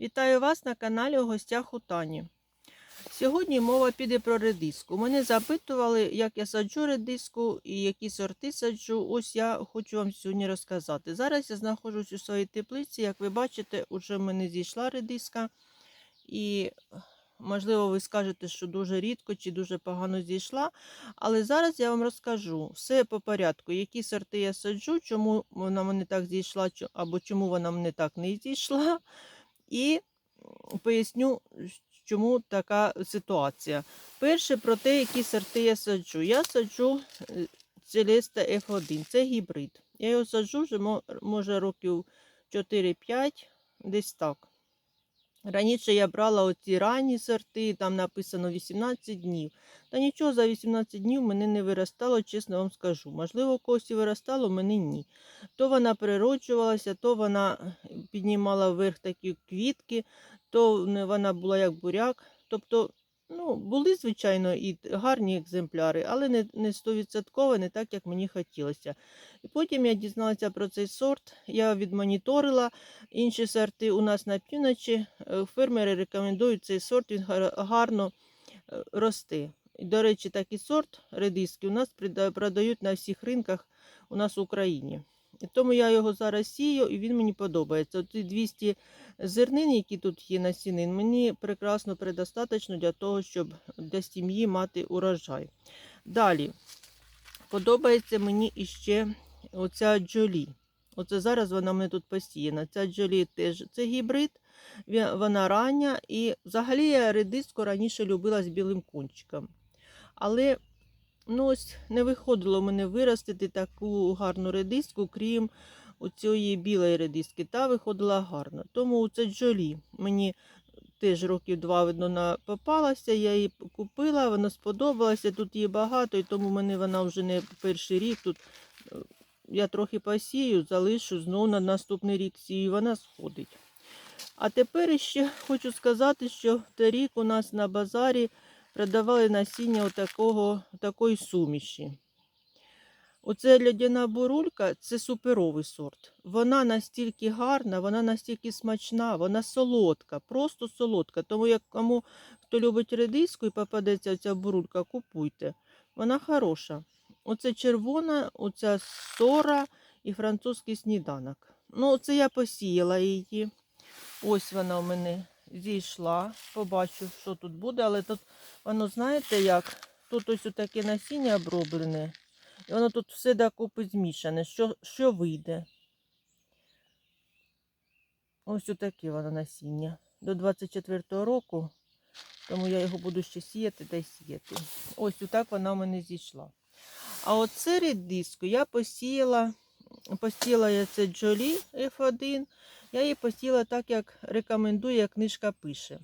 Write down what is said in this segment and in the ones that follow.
Вітаю вас на каналі у гостях у Тані. Сьогодні мова піде про редиску. Мене запитували, як я саджу редиску і які сорти саджу. Ось я хочу вам сьогодні розказати. Зараз я знаходжусь у своїй теплиці. Як ви бачите, уже в мене зійшла редиска. І, можливо, ви скажете, що дуже рідко чи дуже погано зійшла. Але зараз я вам розкажу все по порядку, які сорти я саджу, чому вона мене так зійшла, або чому вона мене так не зійшла. І поясню, чому така ситуація. Перше про те, які сорти я саджу. Я саджу Целеста F1, це гібрид. Я його саджу вже може років 4-5, десь так. Раніше я брала оці ранні сорти, там написано 18 днів. Та нічого за 18 днів мене не виростало, чесно вам скажу. Можливо, когось і виростало, мене ні. То вона природжувалася, то вона піднімала вверх такі квітки, то вона була як буряк. Тобто, ну, були, звичайно, і гарні екземпляри, але не, не 100%, не так, як мені хотілося. І потім я дізналася про цей сорт, я відмоніторила інші сорти у нас на півночі. Е, Фермери рекомендують цей сорт, він гарно е, росте. До речі, такий сорт редиски у нас продають на всіх ринках у нас в Україні. Тому я його зараз сію, і він мені подобається. Оці 200 зернин, які тут є насінин, мені прекрасно предостаточно для того, щоб для сім'ї мати урожай. Далі подобається мені іще оця джолі. Оце зараз вона в тут посіяна. Ця джолі теж це гібрид, вона рання. І взагалі я редиску раніше любила з білим кончиком. Але ну, ось не виходило мене виростити таку гарну редиску, крім цієї білої редиски. Та виходила гарно. Тому це джолі. Мені теж років два видно попалася, я її купила, вона сподобалася. Тут її багато, і тому мене вона вже не перший рік. Тут е, я трохи посію, залишу, знову на наступний рік сію, вона сходить. А тепер ще хочу сказати, що торік у нас на базарі продавали насіння отакого, такої суміші. Оце льодяна бурулька це суперовий сорт. Вона настільки гарна, вона настільки смачна, вона солодка, просто солодка. Тому як кому хто любить редиску і попадеться ця бурулька, купуйте. Вона хороша. Оце червона, оця сора і французький сніданок. Ну, це я посіяла її. Ось вона у мене зійшла. Побачу, що тут буде, але тут воно, знаєте як? Тут ось таке насіння оброблене. І воно тут все докупи змішане. Що, що вийде? Ось отаке воно насіння. До 24-го року. Тому я його буду ще сіяти та й сіяти. Ось отак вона в мене зійшла. А оце редиску я посіяла. Посіяла я це Джолі F1. Я її посіяла так, як рекомендує книжка пише.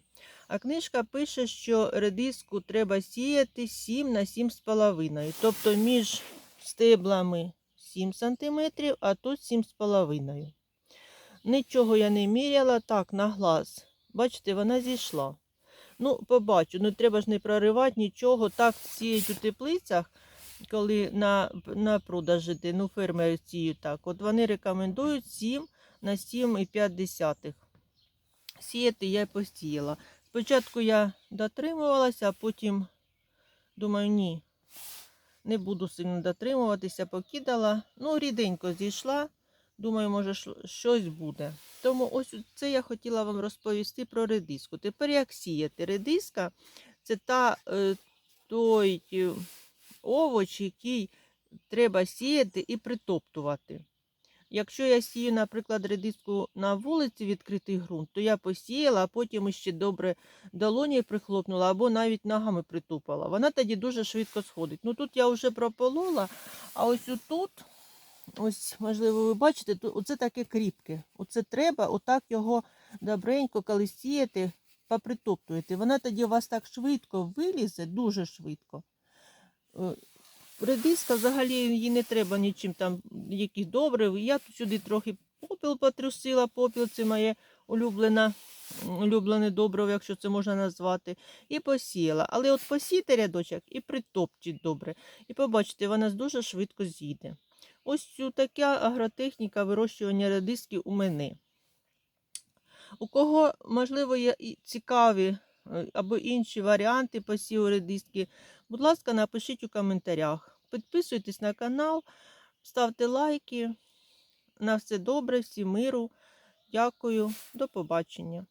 А книжка пише, що редиску треба сіяти 7 на 7,5. Тобто між стеблами 7 см, а тут 7,5. Нічого я не міряла так на глаз. Бачите, вона зійшла. Ну, побачу, ну треба ж не проривати нічого. Так сіють у теплицях, коли на, на продаж іти, ну фермери сіють так. От вони рекомендують 7 на 7,5. Сіяти я й посіяла. Спочатку я дотримувалася, а потім думаю, ні, не буду сильно дотримуватися, покидала. Ну, ріденько зійшла. Думаю, може, щось буде. Тому ось це я хотіла вам розповісти про редиску. Тепер як сіяти? Редиска це та, е, той овоч, який треба сіяти і притоптувати. Якщо я сію, наприклад, редиску на вулиці відкритий ґрунт, то я посіяла, а потім ще добре долоні прихлопнула або навіть ногами притупала. Вона тоді дуже швидко сходить. Ну тут я вже прополола, а ось тут, ось, можливо, ви бачите, тут оце таке кріпке. Оце треба отак його добренько, коли сіяти, попритоптуєте. Вона тоді у вас так швидко вилізе, дуже швидко. Е, Редиска взагалі їй не треба нічим там, яких добрив. Я тут сюди трохи попіл потрусила. Попіл це моє улюблене, улюблене добриво, якщо це можна назвати. І посіяла. Але от посійте рядочок і притопчіть добре. І побачите, вона дуже швидко зійде. Ось така агротехніка вирощування редиски у мене. У кого, можливо, є цікаві е, або інші варіанти посіву редиски, будь ласка, напишіть у коментарях. Підписуйтесь на канал, ставте лайки. На все добре, всім миру. Дякую, до побачення.